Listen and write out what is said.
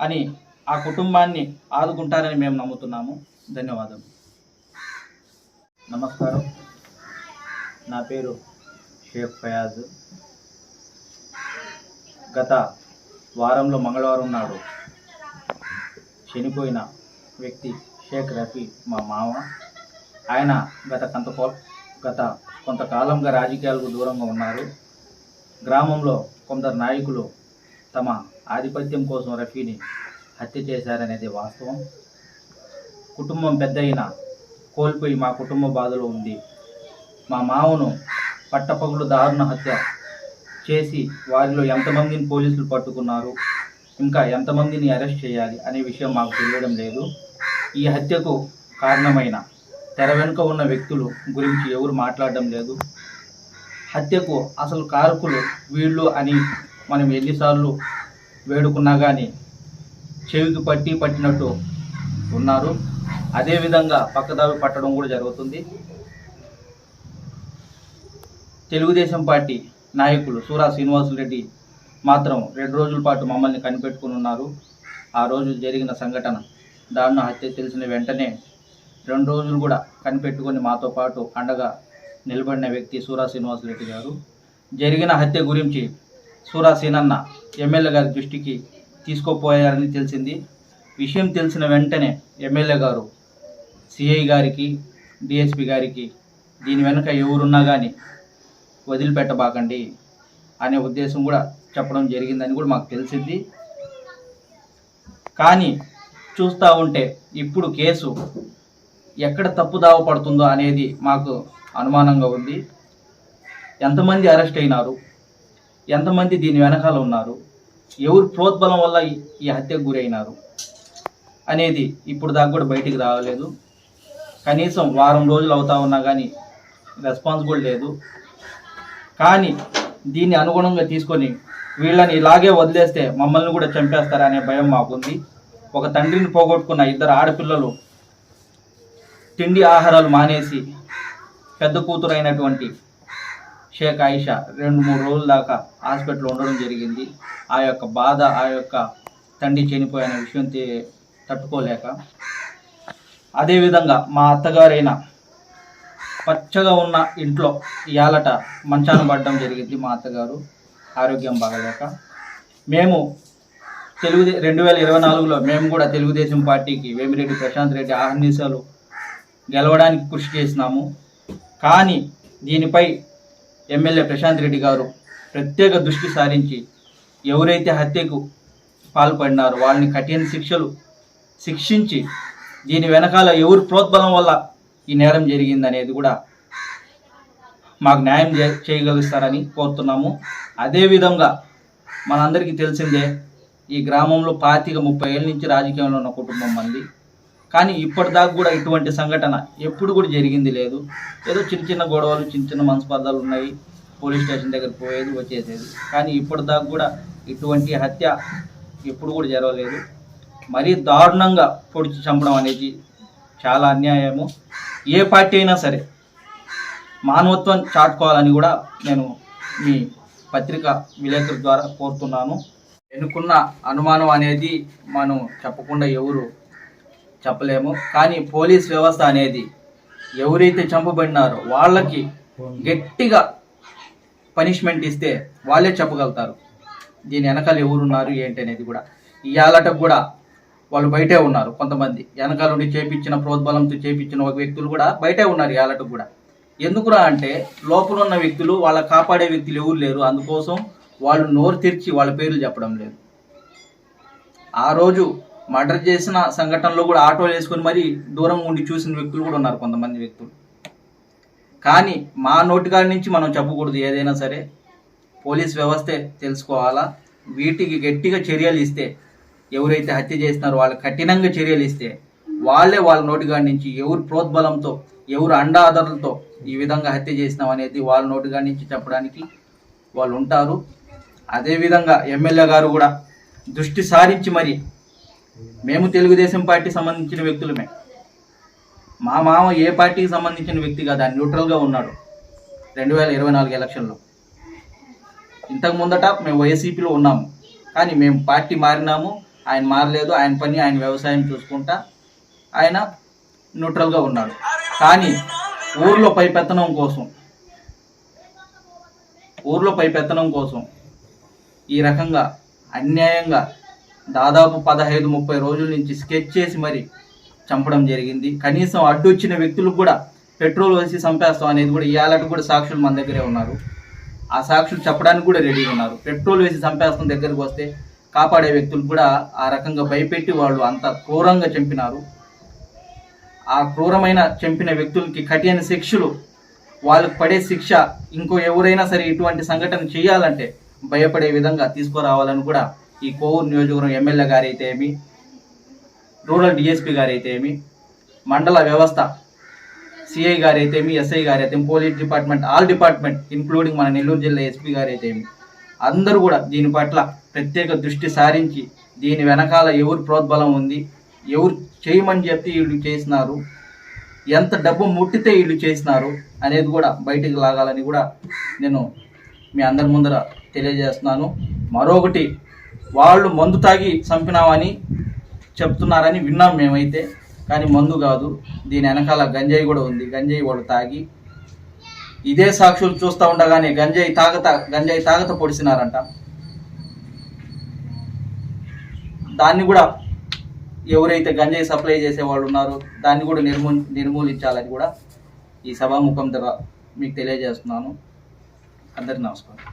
అని ఆ కుటుంబాన్ని ఆదుకుంటారని మేము నమ్ముతున్నాము. ధన్యవాదాలు నమస్కారం. నా పేరు షేక్ ఫయాజ్. గత వారంలో మంగళవారం నాడు చనిపోయిన వ్యక్తి షేక్ రఫీ మా మామ. ఆయన గత కొంత గత కొంతకాలంగా రాజకీయాలకు దూరంగా ఉన్నారు. గ్రామంలో కొందరు నాయకులు తమ ఆధిపత్యం కోసం రఫీని హత్య చేశారనేది వాస్తవం. కుటుంబం పెద్ద అయిన కోల్పోయి మా కుటుంబ బాధలో ఉంది. మా మామను పట్టపగులు దారుణ హత్య చేసి వారిలో ఎంతమందిని పోలీసులు పట్టుకున్నారు ఇంకా ఎంతమందిని అరెస్ట్ చేయాలి అనే విషయం మాకు తెలియడం లేదు. ఈ హత్యకు కారణమైన తెర వెనుక ఉన్న వ్యక్తులు గురించి ఎవరు మాట్లాడడం లేదు. హత్యకు అసలు కారకులు వీళ్ళు అని మనం ఎన్నిసార్లు వేడుకున్నా కానీ చెవికి పట్టి పట్టినట్టు ఉన్నారు. అదేవిధంగా పక్కదావి పట్టడం కూడా జరుగుతుంది. తెలుగుదేశం పార్టీ నాయకులు సూరా శ్రీనివాసులరెడ్డి మాత్రం రెండు రోజుల పాటు మమ్మల్ని కనిపెట్టుకుని ఉన్నారు. ఆ రోజు జరిగిన సంఘటన దారుణ హత్య తెలిసిన వెంటనే రెండు రోజులు కూడా కనిపెట్టుకొని మాతో పాటు అండగా నిలబడిన వ్యక్తి సూరా శ్రీనివాసరెడ్డి గారు. జరిగిన హత్య గురించి సూరా సీనన్న ఎమ్మెల్యే గారి దృష్టికి తీసుకోపోయారని తెలిసింది. విషయం తెలిసిన వెంటనే ఎమ్మెల్యే గారు సిఐ గారికి డిఎస్పి గారికి దీని వెనుక ఎవరున్నా కానీ వదిలిపెట్టబాకండి అనే ఉద్దేశం కూడా చెప్పడం జరిగిందని కూడా మాకు తెలిసింది. కానీ చూస్తూ ఉంటే ఇప్పుడు కేసు ఎక్కడ తప్పుదావ పడుతుందో అనేది మాకు అనుమానంగా ఉంది. ఎంతమంది అరెస్ట్ అయినారు? ఎంతమంది దీని వెనకాల ఉన్నారు? ఎవరు ప్రోద్బలం వల్ల ఈ- హత్యకు గురైనారు? అనేది ఇప్పుడు దాకా కూడా బయటికి రావలేదు. కనీసం వారం రోజులు అవుతా ఉన్నా కానీ రెస్పాన్స్ కూడా లేదు. కానీ దీన్ని అనుగుణంగా తీసుకొని వీళ్ళని ఇలాగే వదిలేస్తే మమ్మల్ని కూడా చంపేస్తారనే భయం మాకుంది. ఒక తండ్రిని పోగొట్టుకున్న ఇద్దరు ఆడపిల్లలు తిండి ఆహారాలు మానేసి పెద్ద కూతురు అయినటువంటి షేక్ ఆయిషా రెండు మూడు రోజుల దాకా హాస్పిటల్లో ఉండడం జరిగింది. ఆ యొక్క బాధ ఆ యొక్క తండ్రి చనిపోయిన విషయం తట్టుకోలేక. అదేవిధంగా మా అత్తగారైన పచ్చగా ఉన్న ఇంట్లో ఇయాలట మంచాన పడడం జరిగింది మా అత్తగారు. ఆరోగ్యం బాగలేక. మేము తెలుగుదే రెండు వేల ఇరవై నాలుగులో మేము కూడా తెలుగుదేశం పార్టీకి వేమిరెడ్డి ప్రశాంత్ రెడ్డి ఆహర్నిశాలు గెలవడానికి కృషి చేసినాము. కానీ దీనిపై ఎమ్మెల్యే ప్రశాంత్ రెడ్డి గారు ప్రత్యేక దృష్టి సారించి ఎవరైతే హత్యకు పాల్పడినారో వాళ్ళని కఠిన శిక్షలు శిక్షించి దీని వెనకాల ఎవరు ప్రోద్బలం వల్ల ఈ నేరం జరిగిందనేది కూడా మాకు న్యాయం చేయగలుగుతారని కోరుతున్నాము. అదేవిధంగా మనందరికీ తెలిసిందే ఈ గ్రామంలో పాతిక ముప్పై ఏళ్ళ నుంచి రాజకీయంలో ఉన్న కుటుంబం మంది. కానీ ఇప్పటిదాకా కూడా ఇటువంటి సంఘటన ఎప్పుడు కూడా జరిగింది లేదు. ఏదో చిన్న చిన్న గొడవలు చిన్న చిన్న మనస్పర్ధాలు ఉన్నాయి. పోలీస్ స్టేషన్ దగ్గర పోయేది వచ్చేసేది. కానీ ఇప్పటిదాకా కూడా ఇటువంటి హత్య ఎప్పుడు కూడా జరగలేదు. మరీ దారుణంగా పొడిచి చంపడం అనేది చాలా అన్యాయము. ఏ పార్టీ అయినా సరే మానవత్వం చాటుకోవాలని కూడా నేను మీ పత్రిక విలేకరుల ద్వారా కోరుతున్నాను. ఎన్నుకున్న అనుమానం అనేది మనం చెప్పకుండా ఎవరు చెప్పలేము. కానీ పోలీస్ వ్యవస్థ అనేది ఎవరైతే చంపబడినారో వాళ్ళకి గట్టిగా పనిష్మెంట్ ఇస్తే వాళ్ళే చెప్పగలుగుతారు. దీని వెనకాల ఎవరున్నారు ఏంటి అనేది కూడా. ఇవాళటకు కూడా వాళ్ళు బయటే ఉన్నారు కొంతమంది. వెనకాల నుండి చేపించిన ప్రోద్బలంతో చేపించిన ఒక వ్యక్తులు కూడా బయటే ఉన్నారు ఇవాళటకు కూడా. ఎందుకురా అంటే లోపల ఉన్న వ్యక్తులు వాళ్ళ కాపాడే వ్యక్తులు ఎవరు లేరు. అందుకోసం వాళ్ళు నోరు తెరిచి వాళ్ళ పేర్లు చెప్పడం లేదు. ఆ రోజు మర్డర్ చేసిన సంఘటనలో కూడా ఆటోలు వేసుకొని మరీ దూరం ఉండి చూసిన వ్యక్తులు కూడా ఉన్నారు కొంతమంది వ్యక్తులు. కానీ మా నోటికాడి నుంచి మనం చెప్పకూడదు ఏదైనా సరే. పోలీస్ వ్యవస్థే తెలుసుకోవాలా? వీటికి గట్టిగా చర్యలు ఇస్తే ఎవరైతే హత్య చేస్తున్నారో వాళ్ళకి కఠినంగా చర్యలు ఇస్తే వాళ్ళే వాళ్ళ నోటిగాడి నుంచి ఎవరు ప్రోద్బలంతో ఎవరు అండాదరులతో ఈ విధంగా హత్య చేసినాం అనేది వాళ్ళ నోటిగాడి నుంచి చెప్పడానికి వాళ్ళు ఉంటారు. అదేవిధంగా ఎమ్మెల్యే గారు కూడా దృష్టి సారించి మరి మేము తెలుగుదేశం పార్టీ సంబంధించిన వ్యక్తులమే. మా మామ ఏ పార్టీకి సంబంధించిన వ్యక్తి కాదు ఆయన న్యూట్రల్గా ఉన్నాడు రెండు వేల ఇరవై నాలుగు ఎలక్షన్లో. ఇంతకు ముందట మేము వైసీపీలో ఉన్నాము. కానీ మేము పార్టీ మారినాము ఆయన మారలేదు ఆయన పని ఆయన వ్యవసాయం చూసుకుంటా ఆయన న్యూట్రల్గా ఉన్నాడు. కానీ ఊర్లో పైపెత్తనం కోసం ఊర్లో పైపెత్తనం కోసం ఈ రకంగా అన్యాయంగా దాదాపు పదహైదు ముప్పై రోజుల నుంచి స్కెచ్ చేసి మరి చంపడం జరిగింది. కనీసం అడ్డు వచ్చిన వ్యక్తులు కూడా పెట్రోల్ వేసి చంపేస్తాం అనేది కూడా ఇవాళకి కూడా సాక్షులు మన దగ్గరే ఉన్నారు. ఆ సాక్షులు చెప్పడానికి కూడా రెడీగా ఉన్నారు. పెట్రోల్ వేసి చంపేస్తాం దగ్గరికి వస్తే కాపాడే వ్యక్తులు కూడా ఆ రకంగా భయపెట్టి వాళ్ళు అంత క్రూరంగా చంపినారు. ఆ క్రూరమైన చంపిన వ్యక్తులకి కఠిన శిక్షలు వాళ్ళకి పడే శిక్ష ఇంకో ఎవరైనా సరే ఇటువంటి సంఘటన చేయాలంటే భయపడే విధంగా తీసుకురావాలని కూడా ఈ కోవూరు నియోజకవర్గం ఎమ్మెల్యే గారు అయితే ఏమి? రూరల్ డిఎస్పీ గారు అయితే ఏమి? మండల వ్యవస్థ సిఐ గారు అయితే ఏమి? ఎస్ఐ గారు అయితే police department all department including మన నెల్లూరు జిల్లా ఎస్పీ గారు అయితే ఏమి? అందరూ కూడా దీని పట్ల ప్రత్యేక దృష్టి సారించి దీని వెనకాల ఎవరు ప్రోద్బలం ఉంది ఎవరు చేయమని చెప్పి వీళ్ళు చేసినారు ఎంత డబ్బు ముట్టితే వీళ్ళు చేసినారు అనేది కూడా బయటికి లాగాలని కూడా నేను మీ అందరి ముందర తెలియజేస్తున్నాను. మరొకటి వాళ్ళు మందు తాగి చంపినామని చెప్తున్నారని విన్నాం మేమైతే. కానీ మందు కాదు. దీని వెనకాల గంజాయి కూడా ఉంది. గంజాయి వాళ్ళు తాగి ఇదే సాక్షులు చూస్తూ ఉండగానే గంజాయి తాగత గంజాయి తాగత పొడిసినారంట. దాన్ని కూడా ఎవరైతే గంజాయి సప్లై చేసే వాళ్ళు ఉన్నారో దాన్ని కూడా నిర్మూ నిర్మూలించాలని కూడా ఈ సభాముఖం ద్వారా మీకు తెలియజేస్తున్నాను. అందరికీ నమస్కారం.